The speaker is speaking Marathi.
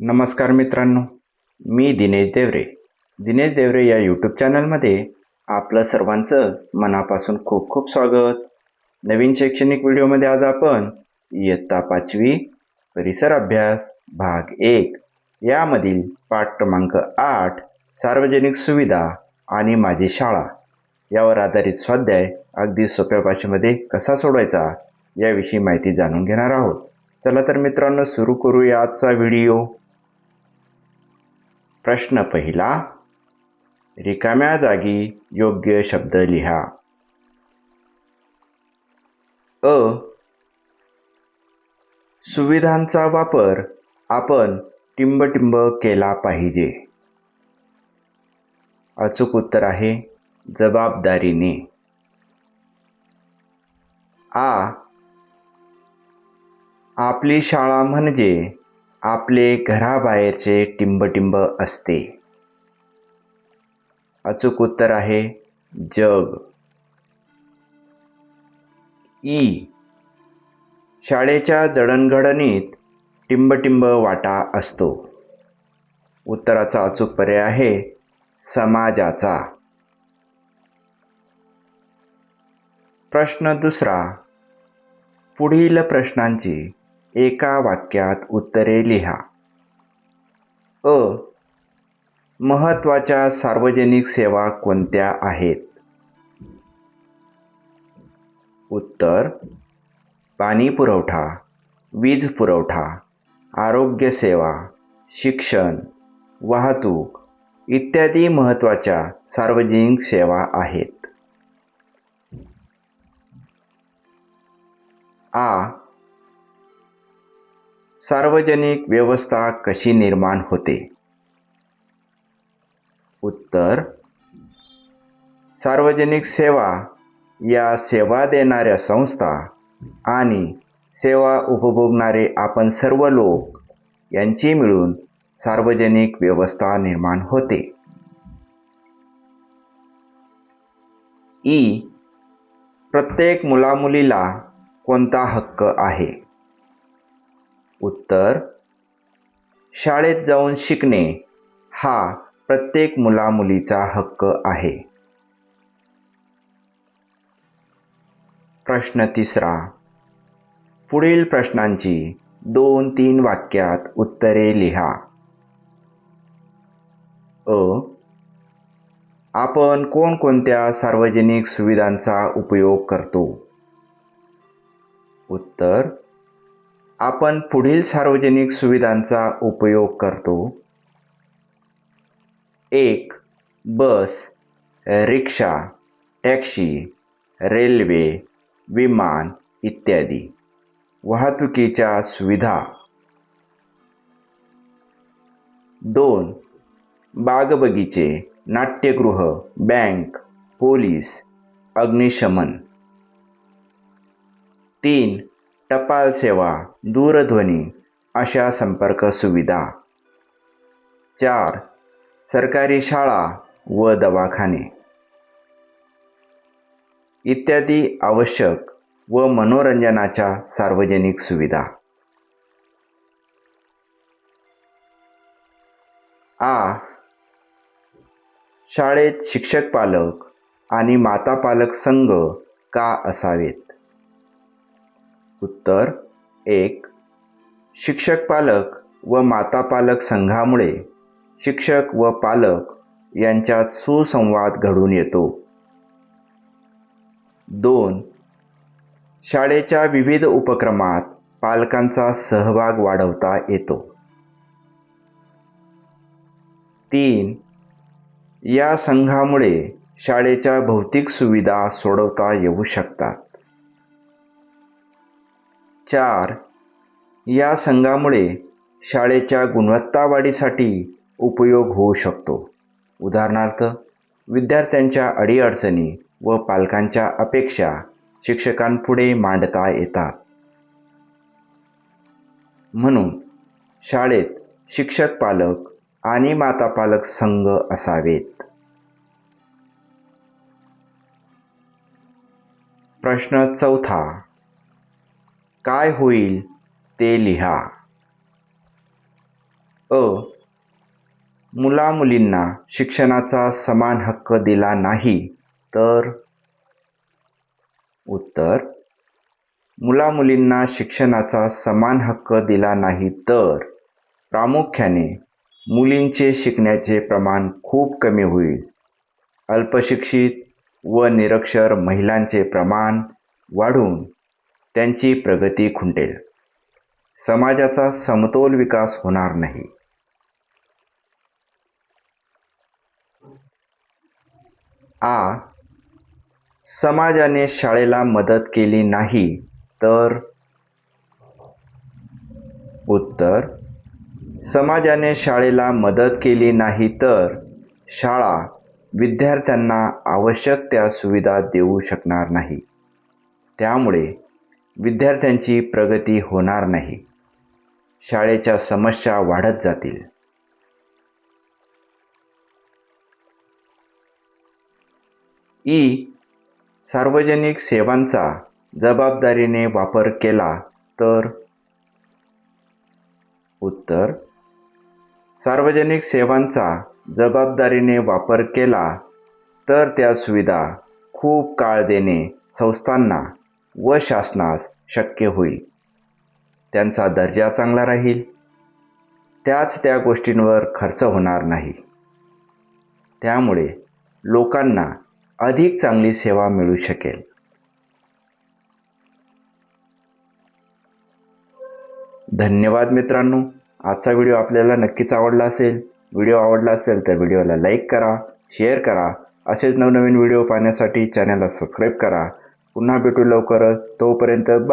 नमस्कार मित्रांनो मी दिनेश देवरे. दिनेश देवरे या यूट्यूब चॅनलमध्ये आपलं सर्वांचं मनापासून खूप खूप स्वागत. नवीन शैक्षणिक व्हिडिओमध्ये आज आपण इयत्ता पाचवी परिसर अभ्यास भाग एक यामधील पाठ क्रमांक आठ सार्वजनिक सुविधा आणि माझी शाळा यावर आधारित स्वाध्याय अगदी सोप्या भाषेमध्ये कसा सोडवायचा याविषयी माहिती जाणून घेणार आहोत. चला तर मित्रांनो सुरू करूया आजचा व्हिडिओ. प्रश्न पहिला रिकाम्या जागी योग्य शब्द लिहा अ सुविधांचा वापर आपण टिंबटिंब केला पाहिजे अचूक उत्तर आहे जबाबदारीने आ आपली शाळा म्हणजे आपले घराबाहेरचे टिंबटिंब असते. अचूक उत्तर आहे जग. ई. शाळेच्या जडणघडणीत टिंबटिंब वाटा असतो. उत्तराचा अचूक पर्याय आहे समाजाचा. प्रश्न दुसरा. पुढील प्रश्नांची एका वाक्यात उत्तरे लिहा. अ. महत्त्वाच्या सार्वजनिक सेवा कोणत्या आहेत? उत्तर. पाणी पुरवठा वीज पुरवठा आरोग्यसेवा शिक्षण वाहतूक इत्यादी महत्त्वाच्या सार्वजनिक सेवा आहेत. आ. सार्वजनिक व्यवस्था कशी निर्माण होते? उत्तर सार्वजनिक सेवा या सेवा देणाऱ्या संस्था आणि सेवा उपभोगणारे आपण सर्व लोक यांची मिळून सार्वजनिक व्यवस्था निर्माण होते. ई प्रत्येक मुलामुलीला कोणता हक्क आहे? उत्तर शाळेत जाऊन शिकणे हा प्रत्येक मुलामुलीचा हक्क आहे. प्रश्न तिसरा. पुढील प्रश्नांची दोन तीन वाक्यात उत्तरे लिहा. अ. आपण कोणकोणत्या सार्वजनिक सुविधांचा उपयोग करतो? उत्तर आपण पुढील सार्वजनिक सुविधांचा उपयोग करतो. एक बस रिक्षा टॅक्सी रेल्वे विमान इत्यादी. वाहतुकीच्या सुविधा. दोन बागबगीचे नाट्यगृह बँक पोलीस अग्निशमन. तीन टपाल सेवा दूरध्वनी अशा संपर्क सुविधा. चार सरकारी शाळा व दवाखाने. इत्यादी आवश्यक व मनोरंजनाच्या सार्वजनिक सुविधा. आ शाळेत शिक्षक पालक आणि माता पालक संघ का असावेत? उत्तर एक शिक्षक पालक व माता पालक संघामुळे शिक्षक व पालक यांच्यात सुसंवाद घडून येतो. दोन शाळेच्या विविध उपक्रमात पालकांचा सहभाग वाढवता येतो. तीन या संघामुळे शाळेच्या भौतिक सुविधा सोडवता येऊ शकतात. चार. या संघामुळे शाळेच्या गुणवत्ता वाढीसाठी उपयोग होऊ शकतो. उदाहरणार्थ विद्यार्थ्यांच्या अडीअडचणी व पालकांच्या अपेक्षा शिक्षकांपुढे मांडता येतात. म्हणून शाळेत शिक्षक पालक आणि माता पालक संघ असावेत. प्रश्न चौथा. काय होईल ते लिहा. अ. मुलामुलींना शिक्षणाचा समान हक्क दिला नाही तर? उत्तर. मुलामुलींना शिक्षणाचा समान हक्क दिला नाही तर? प्रामुख्याने मुलींचे शिकण्याचे प्रमाण खूप कमी होईल. अल्पशिक्षित व निरक्षर महिलांचे प्रमाण वाढून त्यांची प्रगती खुंटेल. समाजाचा समतोल विकास होणार नाही. आ. समाजाने शाळेला मदत केली नाही तर? उत्तर. समाजाने शाळेला मदत केली नाही तर? शाळा विद्यार्थ्यांना आवश्यक त्या सुविधा देऊ शकणार नाही. त्यामुळे विद्यार्थ्यांची प्रगती होणार नाही. शाळेच्या समस्या वाढत जातील. ई. सार्वजनिक सेवांचा जबाबदारीने वापर केला तर? उत्तर. सार्वजनिक सेवांचा जबाबदारीने वापर केला तर त्या सुविधा खूप काळ देणे संस्थांना व शासनास शक्य होईल. त्यांचा दर्जा चांगला राहील. त्याच त्या गोष्टींवर खर्च होणार नाही. त्यामुळे लोकांना अधिक चांगली सेवा मिळू शकेल. धन्यवाद मित्रांनो. आजचा व्हिडिओ आपल्याला नक्कीच आवडला असेल. व्हिडिओ आवडला असेल तर व्हिडिओला लाईक करा शेअर करा. असेच नवनवीन व्हिडिओ पाहण्यासाठी चॅनलला सबस्क्राईब करा. पुन्हा भेटू लवकरच. तोपर्यंत